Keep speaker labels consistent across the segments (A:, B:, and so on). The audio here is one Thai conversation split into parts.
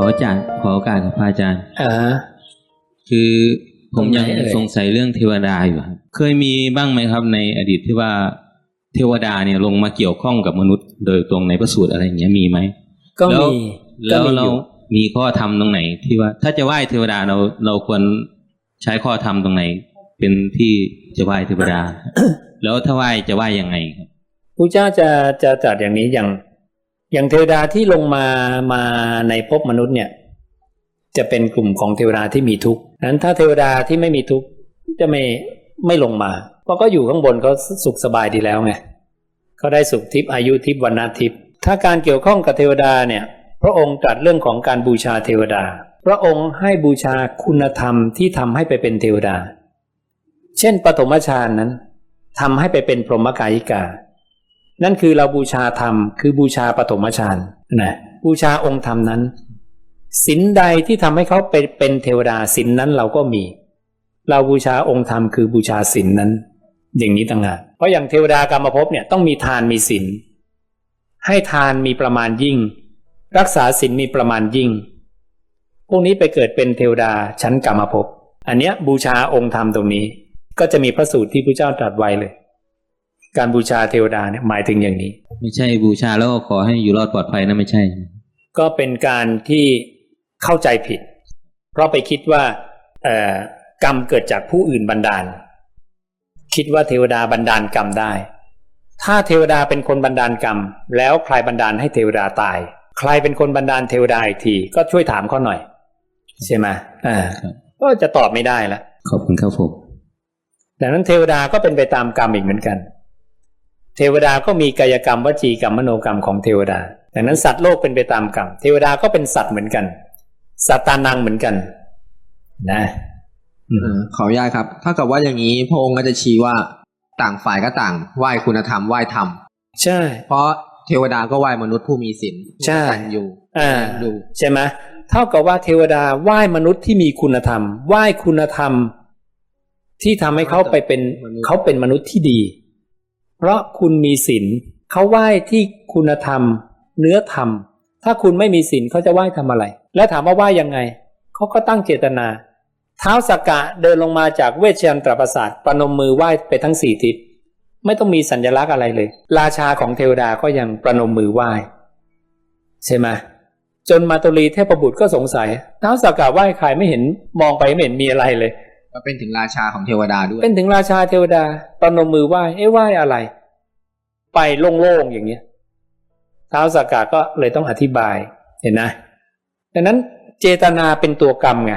A: ออาจารย์ขอโอกาสกับพระอาจารย์
B: อ่า
A: คือผมยัง
B: ตรงไหนเอ่ย
A: สงสัยเรื่องเทวดาอยู่ครับเคยมีบ้างไหมครับ ในอดีตที่ว่าเทวดาเนี่ยลงมาเกี่ยวข้องกับมนุษย์ โดยตรงในพระสูตรอะไรอย่างเงี้ยมีไหม
B: ก็
A: แล้ว
B: มีก็
A: แล้ว
B: มีอ
A: เรา
B: ยู่
A: มีข้อธรรมตรงไหน ที่ว่าถ้าจะไหว้เทวดาเราเราควรใช้ข้อธรรมตรงไหน เป็นที่จะไหว้เทวดา แล้วถ้าไหว้จะไหว้ยังไงครับ
B: พระเจ้าจะจะจัดอย่างนี้อย่าง อย่างเทวดาที่ลงมามาในภพมนุษย์เนี่ย จะเป็นกลุ่มของเทวดาที่มีทุกข์นั้นถ้าเทวดาที่ไม่มีทุกข์จะไม่ไม่ลงมา เพราะก็อยู่ข้างบนเขาสุขสบายดีแล้วไงเขาได้สุขทิพย์อายุทิพย์วันนาทิพย์ถ้าการเกี่ยวข้องกับเทวดาเนี่ย พระองค์ตรัสเรื่องของการบูชาเทวดา พระองค์ให้บูชาคุณธรรมที่ทำให้ไปเป็นเทวดา เช่นปฐมฌานนั้นทำให้ไปเป็นพรหมกายิกา นั่นคือเราบูชาธรรม คือบูชาปฐมฌานนะบูชาองค์ธรรมนั้นสินใดที่ทำให้เขาเป็นเป็นเทวดาสินนั้นเราก็มี เราบูชาองค์ธรรมคือบูชาสินนั้น อย่างนี้ต่างหากเพราะอย่างเทวดากรรมภพเนี่ยต้องมีทานมีสินให้ทานมีประมาณยิ่ง รักษาสินมีประมาณยิ่ง พวกนี้ไปเกิดเป็นเทวดาชั้นกรรมภพอันเนี้ยบูชาองค์ธรรมตรงนี้ ก็จะมีพระสูตรที่พระเจ้าตรัสไว้เลย การบูชาเทวดาเนี่ยหมายถึงอย่างนี้
A: ไม่ใช่บูชาแล้วก็ขอให้อยู่รอดปลอดภัยนะไม่ใช่
B: ก็เป็นการที่เข้าใจผิด เพราะไปคิดว่าเอ่อกรรมเกิดจากผู้อื่นบันดาล คิดว่าเทวดาบันดาลกรรมได้ ถ้าเทวดาเป็นคนบันดาลกรรม แล้วใครบันดาลให้เทวดาตาย ใครเป็นคนบันดาลเทวดาอีกที ก็ช่วยถามเขาหน่อย ใช่ไหมอ่า
A: ครับ
B: ก็จะตอบไม่ได้ละ
A: ขอบคุณครับผม
B: ดังนั้นเทวดาก็เป็นไปตามกรรมอีกเหมือนกัน เทวดาก็มีกายกรรมวจีกรรมมโนกรรมของเทวดาดังนั้นสัตว์โลกเป็นไปตามกรรมเทวดาก็เป็นสัตว์เหมือนกันสัตตานังเหมือนกัน นะอืม
C: เออขออนุญาตครับ ถ้ากับว่าอย่างนี้พระองค์ก็จะชี้ว่าต่างฝ่ายก็ต่างไหว้คุณธรรมไหว้ธรรม
B: ใช่
C: เพราะเทวดาก็ไหว้มนุษย์ผู้มีศีล
B: ใช่
C: ผู้กตัญอยู่
B: อ่า
C: อยู่
B: ใช่ไหมเท่ากับว่าเทวดาไหว้มนุษย์ที่มีคุณธรรมไหว้คุณธรรม ที่ทำให้เขาไปเป็นเขาเป็นมนุษย์ที่ดี เพราะคุณมีศีลเขาไหว้ที่คุณธรรม เนื้อธรรม ถ้าคุณไม่มีศีลเขาจะไหว้ทำอะไร แล้วถามว่าไหว้ยังไง เขาก็ตั้งเจตนา เท้าสกกะเดินลงมาจากเวชยันตรประสาทประนมมือไหว้ไปทั้งสี่ทิศไม่ต้องมีสัญลักษณ์อะไรเลย ราชาของเทวดาก็ยังประนมมือไหว้ใช่ไหมจนมาตุลีเทพบุตรก็สงสัยเท้าสกกะไหว้ใครไม่เห็นมองไปไม่เห็นมีอะไรเลย
C: ก็เป็นถึงราชาของเทวดาด้วย
B: เป็นถึงราชาเทวดาประนมมือไหว้เอ๊ะไหว้อะไร ไปโล่งๆอย่างเงี้ยเท้าสกกะก็เลยต้องอธิบายเห็นนะดังนั้นเจตนาเป็นตัวกรรมไง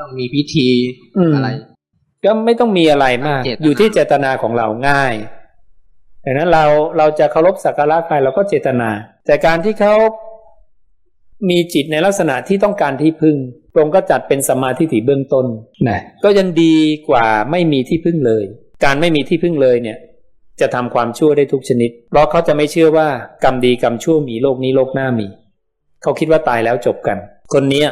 C: ต้องมีพิธี
B: อืม
C: อะไร
B: ก็ไม่ต้องมีอะไรมาก
C: เจตนา
B: อยู่ที่เจตนาของเราง่ายดังนั้นเราเราจะเคารพสักการะใครเราก็เจตนา แต่การที่เขา มีจิตในลักษณะที่ต้องการที่พึ่งตรงก็จัดเป็นสมมาธิฏฐิเบื้องต้นนะก็ยังดีกว่าไม่มีที่พึ่งเลย การไม่มีที่พึ่งเลยเนี่ยจะทำความชั่วได้ทุกชนิด เพราะเขาจะไม่เชื่อว่ากรรมดีกรรมชั่วมีโลกนี้โลกหน้ามี เขาคิดว่าตายแล้วจบกัน คนเนี้ย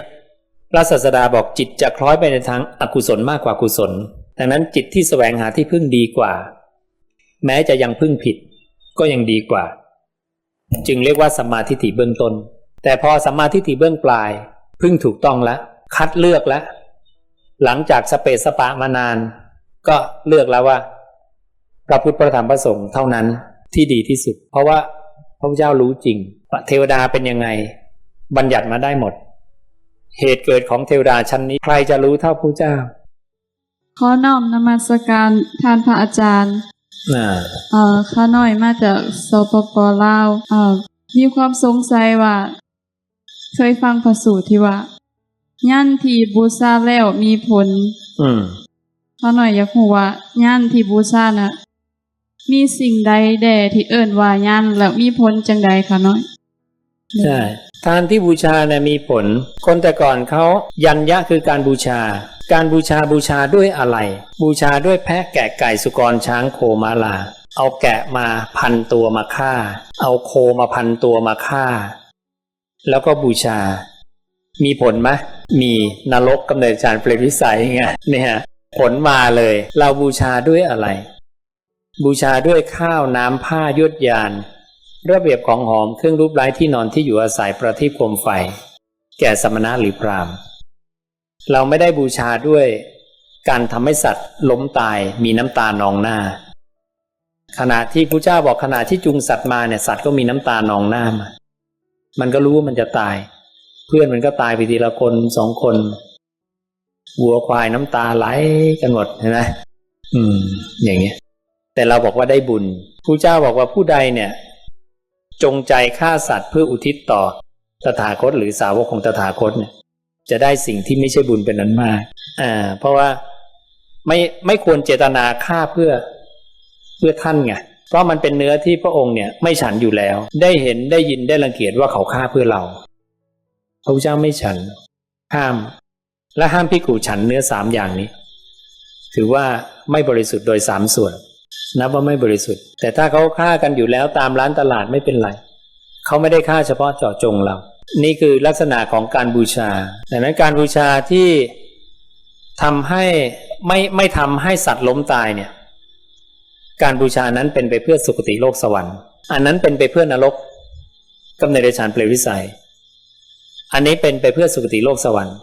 B: พระศาสดาบอกจิตจะคล้อยไปในทางอกุศลมากกว่ากุศล ดังนั้นจิตที่แสวงหาที่พึ่งดีกว่า แม้จะยังพึ่งผิด ก็ยังดีกว่า จึงเรียกว่าสัมมาทิฏฐิเบื้องต้น แต่พอสัมมาทิฏฐิเบื้องปลายพึ่งถูกต้องแล้วคัดเลือกแล้วหลังจากสเปซสปะมานาน ก็เลือกแล้วว่าพระพุทธพระธรรมพระสงฆ์เท่านั้นที่ดีที่สุด เพราะว่าพระพุทธเจ้ารู้จริงว่าเทวดาเป็นยังไง บัญญัติมาได้หมด เหตุเกิดของเทวดาชั้นนี้ใครจะรู้เท่าพระเจ้า
D: ขอน้อมนมัสการท่านพระอาจารย์
B: อ่า
D: เอ่อข้าน้อยมาจากสปปลาวเอ่อมีความสงสัยว่า เคยฟังพระสูตรที่ว่าย่านที่บูชาแล้วมีผล
B: อืม
D: ข้าน้อยอยากรู้ว่าย่านที่บูชาน่ะ มีสิ่งใดแด่ที่เอิ้นว่าย่านแล้วมีผลจังใดคะน้อย
B: ใช่ทานที่บูชาเนี่ยมีผล คนแต่ก่อนเขายันยะคือการบูชา การบูชาบูชาด้วยอะไร บูชาด้วยแพะแกะไก่สุกรช้างโคม้าลา เอาแกะมาพันตัวมาฆ่า เอาโคมาพันตัวมาฆ่า แล้วก็บูชา มีผลไหมมีนรกกำเนิดจารเปรตวิสัยไงเนี่ยผลมาเลย เราบูชาด้วยอะไร บูชาด้วยข้าวน้ำผ้ายวดยาน ระเบียบของหอมเครื่องรูปไร้ที่นอนที่อยู่อาศัยประทีปโคมไฟ แก่สมณะหรือพรามเราไม่ได้บูชาด้วยการทำให้สัตว์ล้มตายมีน้ำตานองหน้า ขณะที่พระเจ้าบอกขณะที่จูงสัตว์มาเนี่ยสัตว์ก็มีน้ำตานองหน้ามา มันก็รู้ว่ามันจะตาย เพื่อนมันก็ตายไปทีละคนสองคนวัวควายน้ำตาไหลกันหมดเห็นไหมอืม อย่างเงี้ย แต่เราบอกว่าได้บุญพระเจ้าบอกว่าผู้ใดเนี่ย จงใจฆ่าสัตว์เพื่ออุทิศต่อตถาคต หรือสาวกของตถาคตเนี่ย จะได้สิ่งที่ไม่ใช่บุญเป็นนั้นมาก อ่า เพราะว่าไม่ไม่ควรเจตนาฆ่าเพื่อเพื่อท่านไง เพราะมันเป็นเนื้อที่พระองค์เนี่ยไม่ฉันอยู่แล้ว ได้เห็นได้ยินได้รังเกียจว่าเขาฆ่าเพื่อเราพระเจ้าไม่ฉัน ห้าม และห้ามพิกูฉันเนื้อสามอย่างนี้ ถือว่าไม่บริสุทธิ์โดยสามส่วน นับว่าไม่บริสุทธิ์ แต่ถ้าเขาฆ่ากันอยู่แล้วตามร้านตลาดไม่เป็นไรเขาไม่ได้ฆ่าเฉพาะเจาะจงเรา นี่คือลักษณะของการบูชาดังนั้นการบูชาที่ทำให้ไม่ไม่ทำให้สัตว์ล้มตายเนี่ย การบูชานั้นเป็นไปเพื่อสุคติโลกสวรรค์ อันนั้นเป็นไปเพื่อนรกกำเนิดเดชานเปลววิสัย อันนี้เป็นไปเพื่อสุคติโลกสวรรค์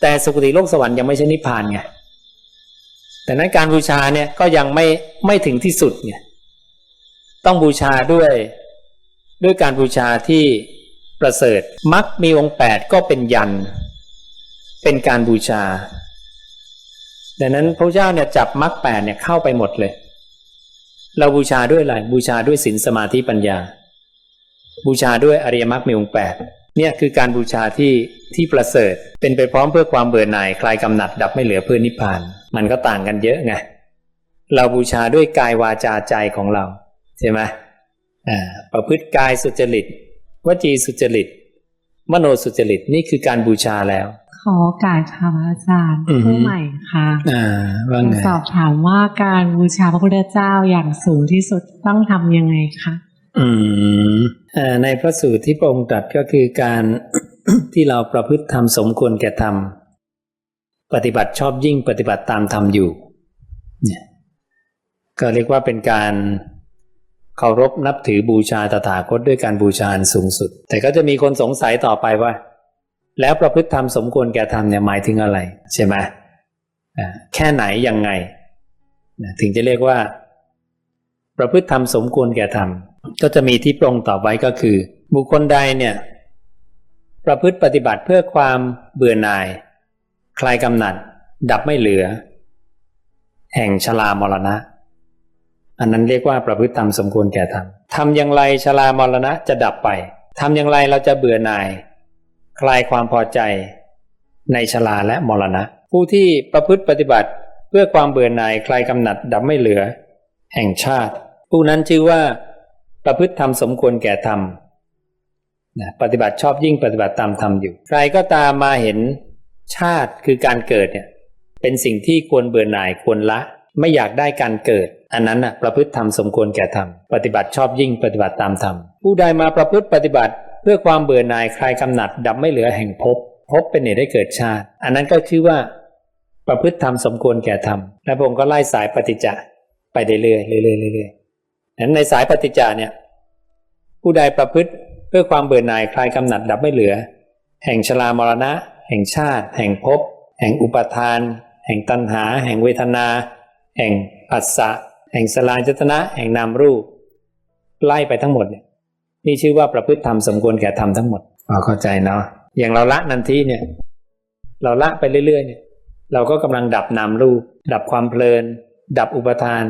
B: แต่สุคติโลกสวรรค์ยังไม่ใช่นิพพานไงแต่นั้นการบูชาเนี่ยก็ยังไม่ไม่ถึงที่สุดเนี่ยต้องบูชาด้วยด้วยการบูชาที่ประเสริฐมักมีองค์แปดก็เป็นยัน เป็นการบูชา ดังนั้นพระเจ้าเนี่ยจับมรรคแปดเนี่ยเข้าไปหมดเลย เราบูชาด้วยอะไรบูชาด้วยศีลสมาธิปัญญา บูชาด้วยอริยมรรคมีองค์แปดเนี่ยคือการบูชาที่ที่ประเสริฐ เป็นไปพร้อมเพื่อความเบื่อหน่ายคลายกำหนัดดับไม่เหลือเพื่อนิพพาน มันก็ต่างกันเยอะไงเราบูชาด้วยกายวาจาใจของเรา ใช่ไหมอ่าประพฤติกายสุจริตวจีสุจริต มโนสุจริตนี่คือการบูชาแล้ว
E: ขอโอกาสค่ะพระอาจารย์
B: อือฮึ
E: ผู้ใหม่ค่ะ
B: อ่าว่าไง
E: สอบถามว่าการบูชาพระพุทธเจ้าอย่างสูงที่สุดต้องทำยังไงคะ
B: อืมเอ่อในพระสูตรที่พระองค์ตรัสก็คือการที่เราประพฤติธรรมสมควรแก่ธรรม ปฏิบัติชอบยิ่งปฏิบัติตามธรรมอยู่เนี่ยก็เรียกว่าเป็นการเคารพนับถือบูชาตถาคตด้วยการบูชาอันสูงสุด แต่ก็จะมีคนสงสัยต่อไปว่า แล้วประพฤติธรรมสมควรแก่ธรรมเนี่ยหมายถึงอะไร ใช่ไหมแค่ไหนยังไง ถึงจะเรียกว่า ประพฤติธรรมสมควรแก่ธรรม ก็จะมีที่ปรงต่อไว้ก็คือ บุคคลใดเนี่ยประพฤติปฏิบัติเพื่อความเบื่อหน่าย คลายกำหนัด ดับไม่เหลือ แห่งชรามรณะ อันนั้นเรียกว่าประพฤติธรรมสมควรแก่ธรรมทำอย่างไรชรามรณะจะดับไปทำอย่างไรเราจะเบื่อหน่าย คลายความพอใจ ในชราและมรณะ ผู้ที่ประพฤติปฏิบัติเพื่อความเบื่อหน่ายคลายกำหนัดดับไม่เหลือ แห่งชาติ ผู้นั้นชื่อว่า ประพฤติธรรมสมควรแก่ธรรมนะปฏิบัติชอบยิ่งปฏิบัติตามธรรมอยู่ ใครก็ตามมาเห็นชาติคือการเกิดเนี่ยเป็นสิ่งที่ควรเบื่อหน่ายควรละ ไม่อยากได้การเกิด อันนั้นน่ะประพฤติธรรมสมควรแก่ธรรมปฏิบัติชอบยิ่งปฏิบัติตามธรรมผู้ใดมาประพฤติปฏิบัติ เพื่อความเบื่อหน่ายคลายกำหนัดดับไม่เหลือแห่งภพภพเป็นเหตุให้เกิดชาติ อันนั้นก็ชื่อว่า ประพฤติธรรมสมควรแก่ธรรมและพระองค์ก็ไล่สายปฏิจจะไปเรื่อยเรื่อยเรื่อยนั้นในสายปฏิจจาเนี่ย ผู้ใดประพฤติเพื่อความเบื่อหน่ายคลายกำหนัดดับไม่เหลือ แห่งชรามรณะ แห่งชาติ แห่งภพแห่งอุปทาน แห่งตัณหา แห่งเวทนา แห่งปัสสะแห่งสลายจตนะ แห่งนามรูป ไล่ไปทั้งหมดเนี่ย นี่ชื่อว่าประพฤติธรรมสมควรแก่ธรรมทั้งหมดพอเข้าใจเนาะอย่างเราละนันทีเนี่ย เราละไปเรื่อยๆเนี่ย เราก็กำลังดับนามรูป ดับความเพลิน ดับอุปทาน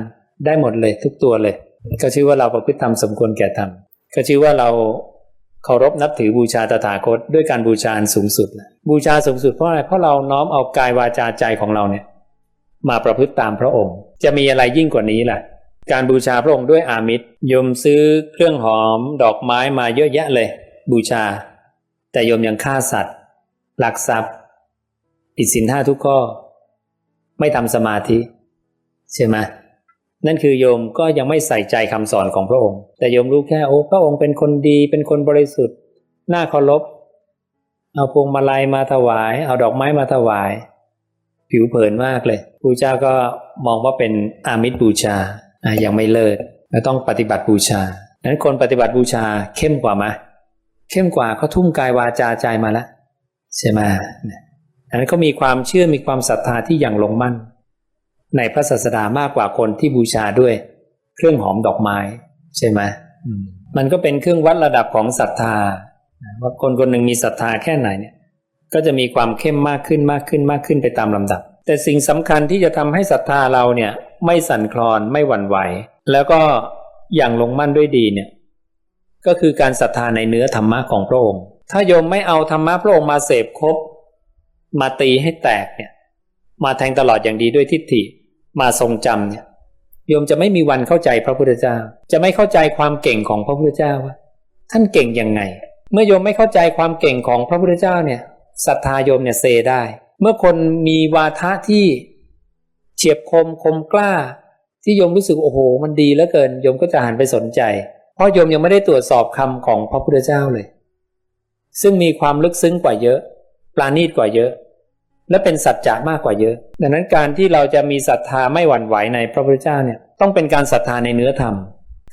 B: ได้หมดเลยทุกตัวเลย ก็ชื่อว่าเราประพฤติธรรมสมควรแก่ธรรมก็ชื่อว่าเราเคารพนับถือบูชาตถาคตด้วยการบูชาอันสูงสุดนะบูชาสูงสุดเพราะอะไรเพราะเราน้อมเอากายวาจาใจของเราเนี่ย มาประพฤติตามพระองค์ จะมีอะไรยิ่งกว่านี้ล่ะ การบูชาพระองค์ด้วยอามิตรโยมซื้อเครื่องหอมดอกไม้มาเยอะแยะเลย บูชา แต่โยมยังฆ่าสัตว์หลักทรัพย์ผิดศีลห้าทุกข้อ ไม่ทำสมาธิ ใช่ไหมนั่นคือโยมก็ยังไม่ใส่ใจคำสอนของพระองค์ แต่โยมรู้แค่โอ้พระองค์เป็นคนดีเป็นคนบริสุทธิ์น่าเคารพเอาพวงมาลัยมาถวาย เอาดอกไม้มาถวาย ผิวเผินมากเลยพระเจ้าก็มองว่าเป็นอามิตรบูชา ยังไม่เลิศแล้วต้องปฏิบัติบูชาดังนั้นคนปฏิบัติบูชาเข้มกว่าไหมเข้มกว่าเขาทุ่มกายวาจาใจมาแล้วใช่ไหมเนี่ยดังนั้นเขามีความเชื่อมีความศรัทธาที่อย่างลงมั่น ในพระศาสดามากกว่าคนที่บูชาด้วย เครื่องหอมดอกไม้ ใช่ไหมมันก็เป็นเครื่องวัดระดับของศรัทธาว่าคนคนหนึ่งมีศรัทธาแค่ไหนเนี่ย ก็จะมีความเข้มมากขึ้นมากขึ้นมากขึ้นไปตามลำดับ แต่สิ่งสำคัญที่จะทำให้ศรัทธาเราเนี่ยไม่สั่นคลอนไม่หวั่นไหว แล้วก็อย่างลงมั่นด้วยดีเนี่ยก็คือการศรัทธาในเนื้อธรรมะของพระองค์ ถ้าโยมไม่เอาธรรมะพระองค์มาเสพครบมาตีให้แตกเนี่ยมาแทงตลอดอย่างดีด้วยทิฏฐิมาทรงจำเนี่ยโยมจะไม่มีวันเข้าใจพระพุทธเจ้า จะไม่เข้าใจความเก่งของพระพุทธเจ้าว่า ท่านเก่งยังไง เมื่อโยมไม่เข้าใจความเก่งของพระพุทธเจ้าเนี่ยศรัทธาโยมเนี่ยเซได้ เมื่อคนมีวาทะที่เฉียบคมคมกล้า ที่โยมรู้สึกโอ้โห มันดีเหลือเกินโยมก็จะหันไปสนใจ เพราะโยมยังไม่ได้ตรวจสอบคำของพระพุทธเจ้าเลย ซึ่งมีความลึกซึ้งกว่าเยอะ ปราณีตกว่าเยอะ และเป็นสัจจะมากกว่าเยอะ ดังนั้นการที่เราจะมีศรัทธาไม่หวั่นไหวในพระพุทธเจ้าเนี่ยต้องเป็นการศรัทธาในเนื้อธรรม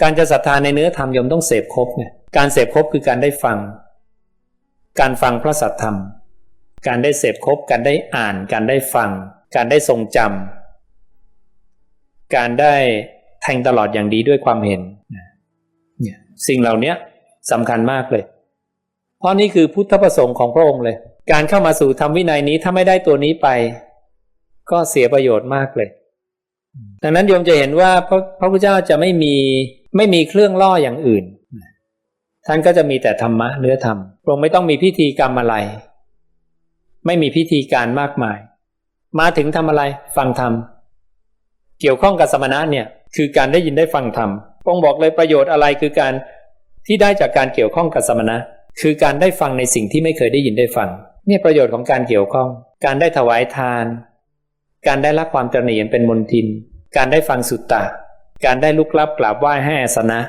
B: การจะศรัทธาในเนื้อธรรมโยมต้องเสพครบเนี่ยการเสพครบคือการได้ฟัง การฟังพระสัทธรรม การได้เสพครบการได้อ่าน การได้ฟัง การได้ทรงจำการได้แทงตลอดอย่างดีด้วยความเห็นเนี่ยสิ่งเหล่านี้สำคัญมากเลย เพราะนี่คือพุทธประสงค์ของพระองค์เลย การเข้ามาสู่ธรรมวินัยนี้ถ้าไม่ได้ตัวนี้ไป ก็เสียประโยชน์มากเลย ดังนั้นโยมจะเห็นว่าพระพระพุทธเจ้าจะไม่มีไม่มีเครื่องล่ออย่างอื่น ท่านก็จะมีแต่ธรรมะเนื้อธรรมพระองค์ไม่ต้องมีพิธีกรรมอะไร ไม่มีพิธีการมากมาย มาถึงทำอะไรฟังธรรม เกี่ยวข้องกับสมณะเนี่ยคือการได้ยินได้ฟังธรรมองบอกเลยประโยชน์อะไรคือการที่ได้จากการเกี่ยวข้องกับสมณะ คือการได้ฟังในสิ่งที่ไม่เคยได้ยินได้ฟังเนี่ยประโยชน์ของการเกี่ยวข้อง การได้ถวายทาน การได้รับความตระหนี่เป็นมนทิน การได้ฟังสุตตะ การได้ลุกลับกราบไหว้ให้อาสนะ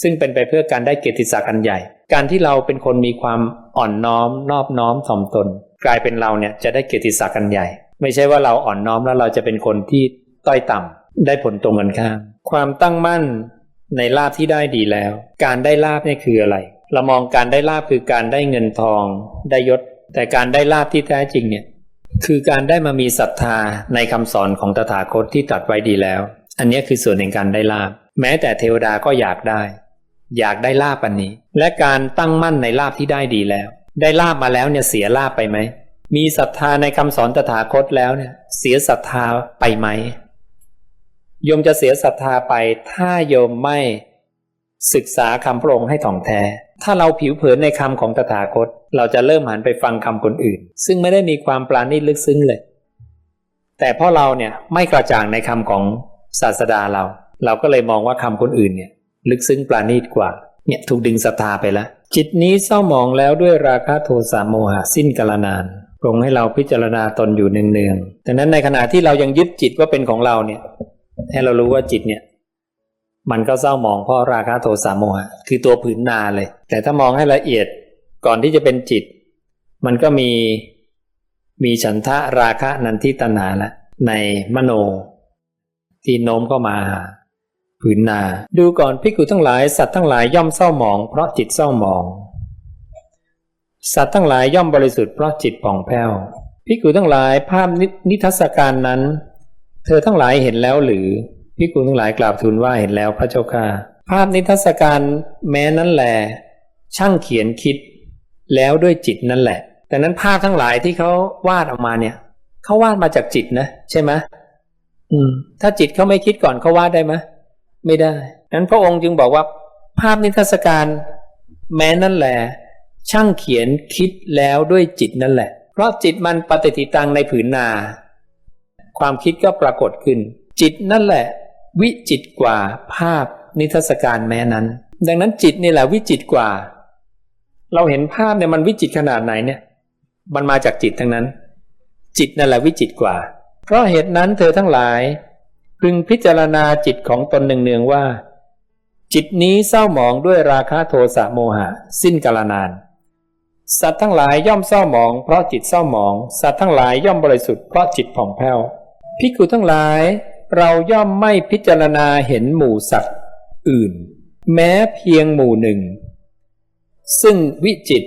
B: ซึ่งเป็นไปเพื่อการได้เกียรติศักดิ์อันใหญ่ การที่เราเป็นคนมีความอ่อนน้อม นอบน้อมถ่อมตน กลายเป็นเราเนี่ยจะได้เกียรติศักดิ์อันใหญ่ ไม่ใช่ว่าเราอ่อนน้อมแล้วเราจะเป็นคนที่ต้อยต่ำได้ผลตรงกันข้ามความตั้งมั่นในลาภที่ได้ดีแล้ว การได้ลาภเนี่ยคืออะไร เรามองการได้ลาภคือการได้เงินทอง ได้ยศ แต่การได้ลาภที่แท้จริงเนี่ยคือการได้มามีศรัทธาในคำสอนของตถาคตที่ตรัสไว้ดีแล้ว อันนี้คือส่วนแห่งการได้ลาบ แม้แต่เทวดาก็อยากได้ อยากได้ลาบอันนี้ และการตั้งมั่นในลาบที่ได้ดีแล้ว ได้ลาบมาแล้วเนี่ยเสียลาบไปไหม มีศรัทธาในคำสอนตถาคตแล้วเนี่ย เสียศรัทธาไปไหมโยมจะเสียศรัทธาไป ถ้าโยมไม่ศึกษาคำพระองค์ให้ถ่องแท้ ถ้าเราผิวเผินในคำของตถาคต เราจะเริ่มหันไปฟังคำคนอื่น ซึ่งไม่ได้มีความปราณีตลึกซึ้งเลย แต่เพราะเราเนี่ยไม่กระจ่างในคำของศาสดาเรา เราก็เลยมองว่าคำคนอื่นเนี่ย ลึกซึ้งปราณีตกว่า เนี่ยถูกดึงศรัทธาไปแล้ว จิตนี้เศร้าหมองแล้วด้วยราคะโทสะโมหะสิ้นกาลนานปรงให้เราพิจารณาตนอยู่เนืองๆดังนั้นในขณะที่เรายังยึดจิตว่าเป็นของเราเนี่ย ให้เรารู้ว่าจิตเนี่ย มันก็เศร้าหมองเพราะราคะโทสะโมหะ คือตัวผืนนาเลย แต่ถ้ามองให้ละเอียดก่อนที่จะเป็นจิต มันก็มีมีฉันทะราคะนันทิตัณหาละในมโน ที่โน้มเข้ามาหา ผืนนา ดูก่อนพิกุทั้งหลายสัตว์ทั้งหลายย่อมเศร้าหมอง เพราะจิตเศร้าหมอง สัตว์ทั้งหลายย่อมบริสุทธิ์เพราะจิตผ่องแผ้วพิกุทั้งหลายภาพนิทรรศการนั้น เธอทั้งหลายเห็นแล้วหรือพิกุทั้งหลายกราบทูลว่าเห็นแล้วพระเจ้าค่ะ ภาพนิทรรศการแม้นั้นแหลช่างเขียนคิด แล้วด้วยจิตนั่นแหละ แต่นั้นภาพทั้งหลายที่เขาวาดออกมาเนี่ยเขาวาดมาจากจิตนะ ใช่ไหมอืม ถ้าจิตเขาไม่คิดก่อนเขาวาดได้ไหม ไม่ได้นั้นพระองค์จึงบอกว่า ภาพนิทรรศการ แม้นั่นแหละ ช่างเขียนคิดแล้วด้วยจิตนั่นแหละ เพราะจิตมันปฏิทิตังในผืนนา ความคิดก็ปรากฏขึ้น จิตนั่นแหละ วิจิตกว่าภาพนิทรรศการแม้นั้น ดังนั้นจิตนี่แหละวิจิตกว่า เราเห็นภาพเนี่ยมันวิจิตขนาดไหนเนี่ย มันมาจากจิตทั้งนั้น จิตนั่นแหละวิจิตกว่า เพราะเหตุนั้นเธอทั้งหลาย พึงพิจารณาจิตของตนเนืองๆว่า จิตนี้เศร้าหมองด้วยราคะโทสะโมหะ สิ้นกาลนาน สัตว์ทั้งหลายย่อมเศร้าหมองเพราะจิตเศร้าหมอง สัตว์ทั้งหลายย่อมบริสุทธิ์เพราะจิตผ่องแผ้วพิกุทั้งหลาย เราย่อมไม่พิจารณาเห็นหมู่สัตว์อื่น แม้เพียงหมู่หนึ่ง ซึ่งวิจิต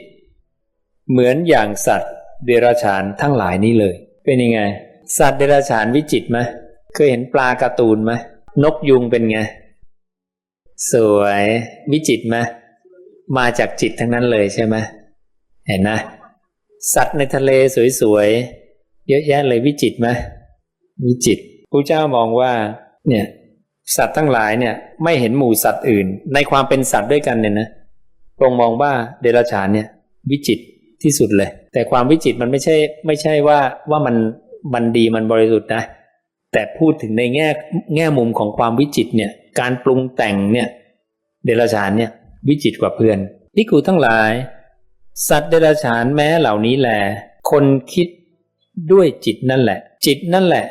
B: เหมือนอย่างสัตว์เดรัจฉานทั้งหลายนี้เลย เป็นยังไง สัตว์เดรัจฉานวิจิตไหม เคยเห็นปลาการ์ตูนไหมนกยุงเป็นไง สวยวิจิตไหมมาจากจิตทั้งนั้นเลยใช่ไหมเห็นนะสัตว์ในทะเลสวยๆ เยอะแยะเลยวิจิตไหมวิจิตพระเจ้ามองว่า เนี่ยสัตว์ทั้งหลายเนี่ย ไม่เห็นหมู่สัตว์อื่น ในความเป็นสัตว์ด้วยกันเนี่ยนะพระองค์มองว่าเดรัจฉานเนี่ย วิจิตที่สุดเลย แต่ความวิจิตมันไม่ใช่ ไม่ใช่ว่าว่ามันมันดีมันบริสุทธิ์นะ แต่พูดถึงในแง่แง่มุมของความวิจิตเนี่ย การปรุงแต่งเนี่ย เดรัจฉานเนี่ย วิจิตกว่าเพื่อนพิกูทั้งหลาย สัตว์เดรัจฉานแม้เหล่านี้แหละคนคิดด้วยจิตนั่นแหละ จิตนั่นแหละ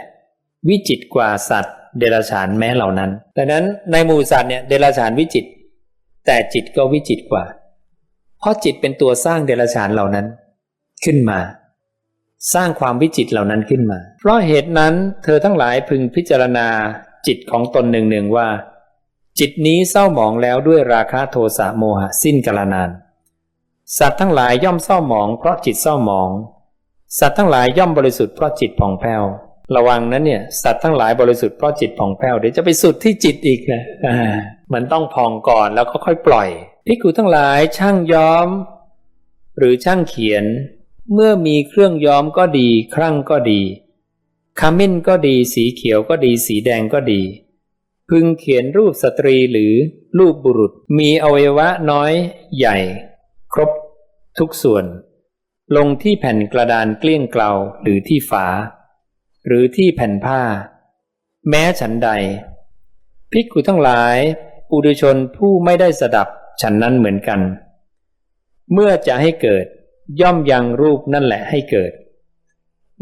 B: วิจิตกว่าสัตว์ เดรัจฉานแม้เหล่านั้นดังนั้นในหมู่สัตว์เนี่ยเดรัจฉานวิจิต แต่จิตก็วิจิตกว่า เพราะจิตเป็นตัวสร้างเดรัจฉานเหล่านั้น ขึ้นมา สร้างความวิจิตเหล่านั้นขึ้นมา เพราะเหตุนั้นเธอทั้งหลายพึงพิจารณาจิตของตนหนึ่งๆว่า จิตนี้เศร้าหมองแล้วด้วยราคะโทสะโมหะสิ้นกาลนาน สัตว์ทั้งหลายย่อมเศร้าหมอง เพราะจิตเศร้าหมอง สัตว์ทั้งหลายย่อมบริสุทธิ์เพราะจิตผ่องแผ้วระวังนะเนี่ยสัตว์ทั้งหลายบริสุทธิ์เพราะจิตผ่องแผ้วเดี๋ยวจะไปสุดที่จิตอีกนะมันต้องผ่องก่อนแล้วก็ค่อยปล่อยพิกุทั้งหลายช่างย้อม หรือช่างเขียน เมื่อมีเครื่องย้อมก็ดี ครั่งก็ดี ขมิ้นก็ดี สีเขียวก็ดี สีแดงก็ดี พึงเขียนรูปสตรีหรือรูปบุรุษ มีอวัยวะน้อยใหญ่ ครบทุกส่วน ลงที่แผ่นกระดานเกลี้ยงเกลาหรือที่ฝา หรือที่แผ่นผ้า แม้ฉันใด ภิกขุทั้งหลาย ปุถุชนผู้ไม่ได้สดับฉันนั้นเหมือนกัน เมื่อจะให้เกิด ย่อมยังรูปนั่นแหละให้เกิด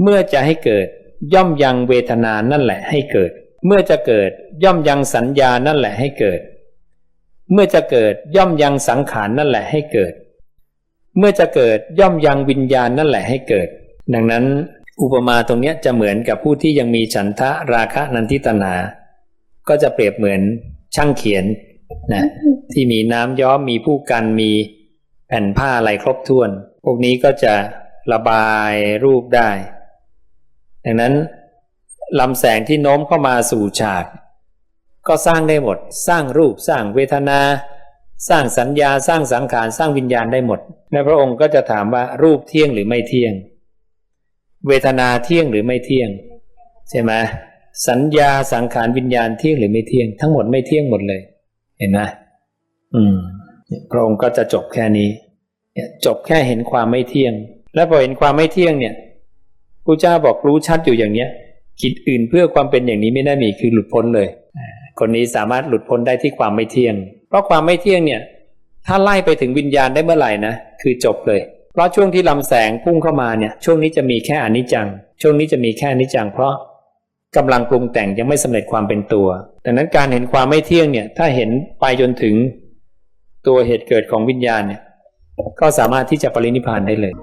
B: เมื่อจะให้เกิด ย่อมยังเวทนานั่นแหละให้เกิด เมื่อจะเกิดย่อมยังสัญญานั่นแหละให้เกิด เมื่อจะเกิดย่อมยังสังขารนั่นแหละให้เกิด เมื่อจะเกิดย่อมยังวิญญาณนั่นแหละให้เกิด ดังนั้นอุปมาตรงนี้จะเหมือนกับผู้ที่ยังมีฉันทะราคะนันทิตนา ก็จะเปรียบเหมือนช่างเขียนนะที่มีน้ำย้อมมีผู้กันมีแผ่นผ้าอะไรครบถ้วน พวกนี้ก็จะระบายรูปได้ ดังนั้นลำแสงที่โน้มเข้ามาสู่ฉาก ก็สร้างได้หมด สร้างรูปสร้างเวทนา สร้างสัญญาสร้างสังขารสร้างวิญญาณได้หมดและพระองค์ก็จะถามว่ารูปเที่ยงหรือไม่เที่ยง เวทนาเที่ยงหรือไม่เที่ยง ใช่ไหมสัญญาสังขารวิญญาณเที่ยงหรือไม่เที่ยง ทั้งหมดไม่เที่ยงหมดเลย เห็นไหมอืมพระองค์ก็จะจบแค่นี้ เนี่ยจบแค่เห็นความไม่เที่ยง และพอเห็นความไม่เที่ยงเนี่ยพระเจ้าบอกรู้ชัดอยู่อย่างเนี้ยคิดอื่นเพื่อความเป็นอย่างนี้ไม่ได้มีคือหลุดพ้นเลย คนนี้สามารถหลุดพ้นได้ที่ความไม่เที่ยง เพราะความไม่เที่ยงเนี่ย ถ้าไล่ไปถึงวิญญาณได้เมื่อไหร่นะคือจบเลย เพราะช่วงที่ลำแสงพุ่งเข้ามาเนี่ย ช่วงนี้จะมีแค่อนิจจัง ช่วงนี้จะมีแค่อนิจจัง เพราะกำลังปรุงแต่งยังไม่สำเร็จความเป็นตัว ดังนั้นการเห็นความไม่เที่ยงเนี่ย ถ้าเห็นไปจนถึงตัวเหตุเกิดของวิญญาณเนี่ย ก็สามารถที่จะปรินิพานได้เลย